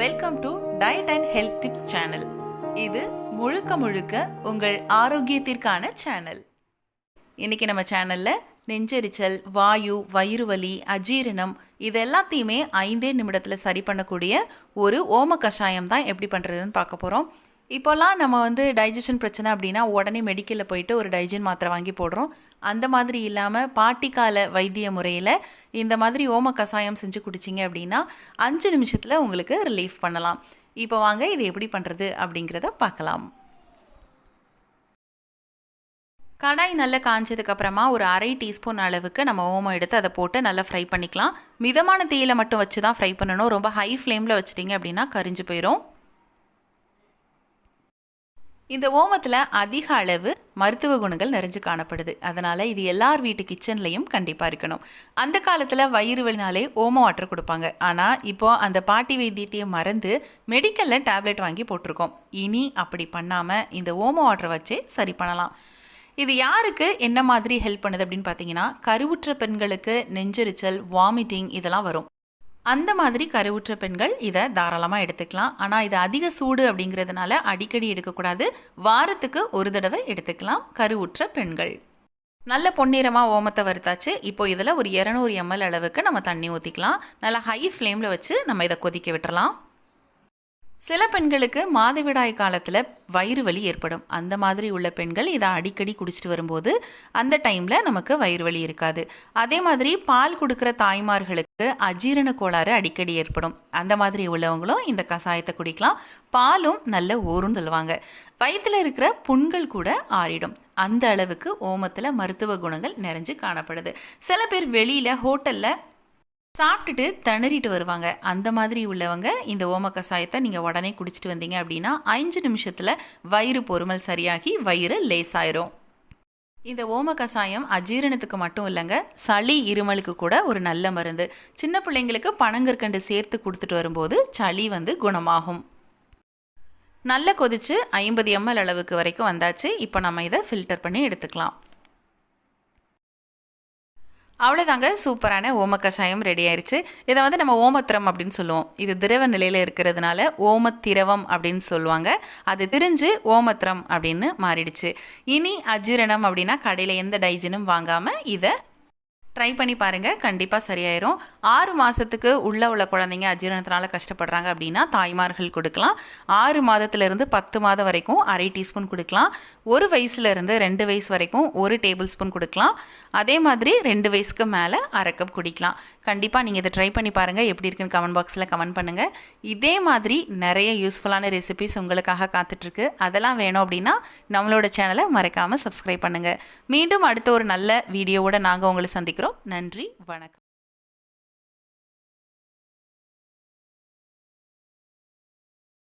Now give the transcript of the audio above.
Welcome to diet and health tips channel இது முழுக்க முழுக்க உங்கள் ஆரோக்கியத்திற்கான சேனல் இன்னைக்கு நம்ம சேனல்ல நெஞ்செரிச்சல் வாயு வயிறு வலி அஜீரணம் இது எல்லாத்தையுமே ஐந்தே நிமிடத்தில் சரி பண்ணக்கூடிய ஒரு ஓம கஷாயம் தான் எப்படி பண்ணுறதுன்னு பார்க்க போகிறோம் இப்போல்லாம் நம்ம வந்து டைஜஷன் பிரச்சனை அப்படின்னா உடனே மெடிக்கலில் போயிட்டு ஒரு டைஜன் மாத்திரை வாங்கி போடுறோம். அந்த மாதிரி இல்லாமல் பாட்டிக்கால வைத்திய முறையில் இந்த மாதிரி ஓம கஷாயம் செஞ்சு குடிச்சிங்க அப்படின்னா அஞ்சு நிமிஷத்தில் உங்களுக்கு ரிலீஃப் பண்ணலாம். இப்போ வாங்க இது எப்படி பண்ணுறது அப்படிங்கிறத பார்க்கலாம். கடாய் நல்லா காஞ்சதுக்கப்புறமா ஒரு அரை டீஸ்பூன் அளவுக்கு நம்ம ஓமம் எடுத்து அதை போட்டு நல்லா ஃப்ரை பண்ணிக்கலாம். மிதமான தீயில மட்டும் வச்சு தான் ஃப்ரை பண்ணணும். ரொம்ப ஹை ஃப்ளேமில் வச்சிட்டிங்க அப்படின்னா கரிஞ்சு போயிடும் இந்த ஓமத்தில் அதிக அளவு மருத்துவ குணங்கள் நிறைஞ்சு காணப்படுது. அதனால் இது எல்லார் வீட்டு கிச்சன்லையும் கண்டிப்பாக இருக்கணும். அந்த காலத்தில் வயிறு வலினாலே ஓம வாட்டர் கொடுப்பாங்க. ஆனால் இப்போ அந்த பாட்டி வைத்தியத்தையும் மறந்து மெடிக்கலில் டேப்லெட் வாங்கி போட்டிருக்கோம். இனி அப்படி பண்ணாமல் இந்த ஓம வாட்டரை வச்சே சரி பண்ணலாம். இது யாருக்கு என்ன மாதிரி ஹெல்ப் பண்ணுது அப்படின்னு பார்த்தீங்கன்னா கருவுற்ற பெண்களுக்கு நெஞ்செரிச்சல் வாமிட்டிங் இதெல்லாம் வரும். அந்த மாதிரி கருவுற்ற பெண்கள் இதை தாராளமாக எடுத்துக்கலாம். ஆனால் இது அதிக சூடு அப்படிங்கிறதுனால அடிக்கடி எடுக்கக்கூடாது. வாரத்துக்கு ஒரு தடவை எடுத்துக்கலாம் கருவுற்ற பெண்கள். நல்ல பொன்னிறமாக ஓமத்தை வறுத்தாச்சு. இப்போ இதில் ஒரு இரநூறு எம்எல் அளவுக்கு நம்ம தண்ணி ஊற்றிக்கலாம் நல்லா ஹை ஃப்ளேமில் வச்சு நம்ம இதை கொதிக்க விட்டுறலாம். சில பெண்களுக்கு மாதவிடாய் காலத்தில் வயிறு வலி ஏற்படும். அந்த மாதிரி உள்ள பெண்கள் இதை அடிக்கடி குடிச்சிட்டு வரும்போது அந்த டைமில் நமக்கு வயிறு வலி இருக்காது. அதே மாதிரி பால் கொடுக்குற தாய்மார்களுக்கு அஜீரண கோளாறு அடிக்கடி ஏற்படும். அந்த மாதிரி உள்ளவங்களும் இந்த கஷாயத்தை குடிக்கலாம். பாலும் நல்ல ஊரும் சொல்லுவாங்க. வயிற்றில் இருக்கிற புண்கள் கூட ஆறிடும். அந்த அளவுக்கு ஓமத்தில் மருத்துவ குணங்கள் நிறைஞ்சு காணப்படுது. சில பேர் வெளியில் ஹோட்டலில் சாப்பிட்டுட்டு திணறிட்டு வருவாங்க. அந்த மாதிரி உள்ளவங்க இந்த ஓம கஷாயத்தை நீங்கள் உடனே குடிச்சிட்டு வந்தீங்க அப்படின்னா அஞ்சு நிமிஷத்தில் வயிறு பொறுமல் சரியாகி வயிறு லேசாயிரும். இந்த ஓம கஷாயம் அஜீரணத்துக்கு மட்டும் இல்லைங்க சளி இருமலுக்கு கூட ஒரு நல்ல மருந்து. சின்ன பிள்ளைங்களுக்கு பனங்கற்கண்டு சேர்த்து கொடுத்துட்டு வரும்போது சளி வந்து குணமாகும். நல்லா கொதிச்சு ஐம்பது எம்எல் அளவுக்கு வரைக்கும் வந்தாச்சு. இப்போ நம்ம இதை ஃபில்டர் பண்ணி எடுத்துக்கலாம். அவ்வளோதாங்க சூப்பரான ஓம கஷாயம் ரெடி ஆயிடுச்சு இதை வந்து நம்ம ஓமத்திரம் அப்படின்னு சொல்லுவோம். இது திரவ நிலையில் இருக்கிறதுனால ஓமத்திரவம் அப்படின்னு சொல்லுவாங்க. அது திரிஞ்சு ஓமத்திரம் அப்படின்னு மாறிடுச்சு. இனி அஜீரணம் அப்படின்னா கடையில் எந்த டைஜனும் வாங்காமல் இதை ட்ரை பண்ணி பாருங்கள் கண்டிப்பாக சரியாயிரும். ஆறு மாதத்துக்கு உள்ள உள்ள குழந்தைங்க அஜீரணத்தினால கஷ்டப்படுறாங்க அப்படின்னா தாய்மார்கள் கொடுக்கலாம். ஆறு மாதத்துலேருந்து பத்து மாதம் வரைக்கும் அரை டீஸ்பூன் கொடுக்கலாம். ஒரு வயசுலேருந்து ரெண்டு வயசு வரைக்கும் ஒரு டேபிள் ஸ்பூன் கொடுக்கலாம். அதே மாதிரி ரெண்டு வயசுக்கு மேலே அரை கப் குடிக்கலாம். கண்டிப்பாக நீங்கள் இதை ட்ரை பண்ணி பாருங்கள் எப்படி இருக்குன்னு கமெண்ட் பாக்ஸில் கமெண்ட் பண்ணுங்கள் இதே மாதிரி நிறைய யூஸ்ஃபுல்லான ரெசிபிஸ் உங்களுக்காக காத்துட்ருக்கு. அதெல்லாம் வேணும் அப்படின்னா நம்மளோட சேனலை மறக்காமல் சப்ஸ்கிரைப் பண்ணுங்கள் மீண்டும் அடுத்த ஒரு நல்ல வீடியோவோட நாங்கள் உங்களை சந்திக்கிறோம். சேர்க்கிறோம் நன்றி. வணக்கம்.